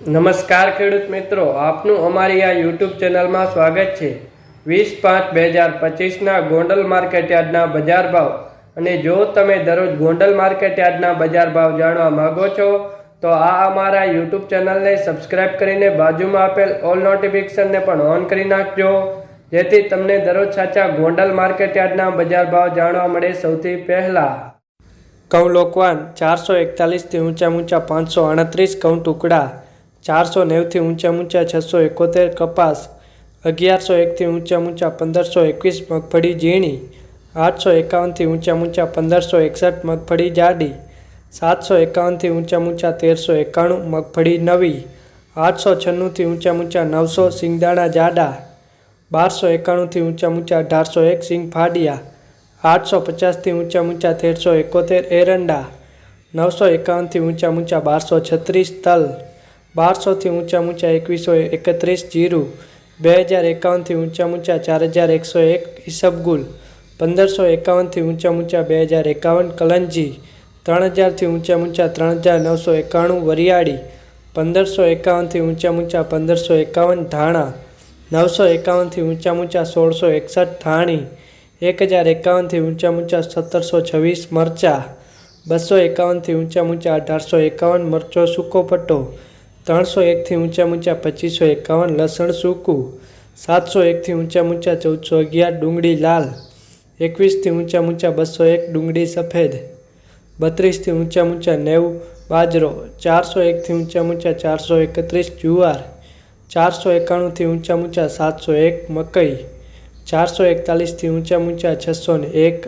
નમસ્કાર ખેડૂત મિત્રો, આપનું અમારી આ યુટ્યુબ ચેનલમાં સ્વાગત છે. વીસ પાંચ બે હજાર પચીસના ગોંડલ માર્કેટયાર્ડના બજાર ભાવ. અને જો તમે દરરોજ ગોંડલ માર્કેટયાર્ડના બજાર ભાવ જાણવા માંગો છો, તો આ અમારા યુટ્યુબ ચેનલને સબસ્ક્રાઇબ કરીને બાજુમાં આપેલ ઓલ નોટિફિકેશનને પણ ઓન કરી નાખજો. જેથી તમને દરરોજ સાચા ગોંડલ માર્કેટયાર્ડના બજાર ભાવ જાણવા મળે સૌથી પહેલાં. કૌ લોકવાન ચારસો એકતાલીસથી ઊંચા ઊંચા પાંચસો અડત્રીસ કૌ ટુકડા. ચારસો નેવથી ઊંચા ઊંચા છસો એકોતેર કપાસ, અગિયારસો એકથી ઊંચા ઊંચા પંદરસો એકવીસ મગફળી ઝીણી, આઠસો એકાવનથી ઊંચા ઊંચા પંદરસો એકસઠ મગફળી જાડી, સાતસો એકાવનથી ઊંચા ઊંચા તેરસો એકાણું મગફળી નવી, આઠસો છન્નુંથી ઊંચા ઊંચા નવસો સિંગદાણા જાડા, બારસો એકાણુંથી ઊંચા ઊંચા અઢારસો એક સિંગ ફાડિયા, આઠસો પચાસથી ઊંચા ઊંચા તેરસો એકોતેર એરંડા, નવસો એકાવનથી ઊંચા ઊંચા બારસો છત્રીસ તલ. બારસોથી ઊંચા ઊંચા એકવીસો એકત્રીસ જીરું, બે હજાર એકાવનથી ઊંચા ઊંચા ચાર હજાર એકસો એક ઈસબગુલ, પંદરસો એકાવનથી ઊંચા ઊંચા બે હજાર એકાવન કલંજી, ત્રણ હજારથી ઊંચા ઊંચા ત્રણ હજાર નવસો એકાણું વરિયાળી, પંદરસો એકાવનથી ઊંચા ઊંચા પંદરસો એકાવન ધાણા, નવસો એકાવનથી ઊંચા ઊંચા સોળસો એકસઠ ધાણી, એક હજાર એકાવનથી ઊંચા ઊંચા સત્તરસો છવ્વીસ મરચા, બસો એકાવનથી ઊંચા ઊંચા અઢારસો એકાવન મરચો સૂકો પટ્ટો ત્રણસો એકથી ઊંચા ઊંચા પચીસો એકાવન, લસણ સૂકું. સાતસો એકથી ઊંચા ઊંચા ચૌદસો અગિયાર, ડુંગળી લાલ. એકવીસથી ઊંચા ઊંચા બસો એક, ડુંગળી સફેદ. બત્રીસથી ઊંચા ઊંચા નેવું, બાજરો. ચારસો એકથી ઊંચા ઊંચા ચારસો એકત્રીસ, જુવાર. ચારસો એકાણુંથી ઊંચા ઊંચા સાતસો એક, મકઈ. ચારસો એકતાલીસથી ઊંચા ઊંચા છસો ને એક.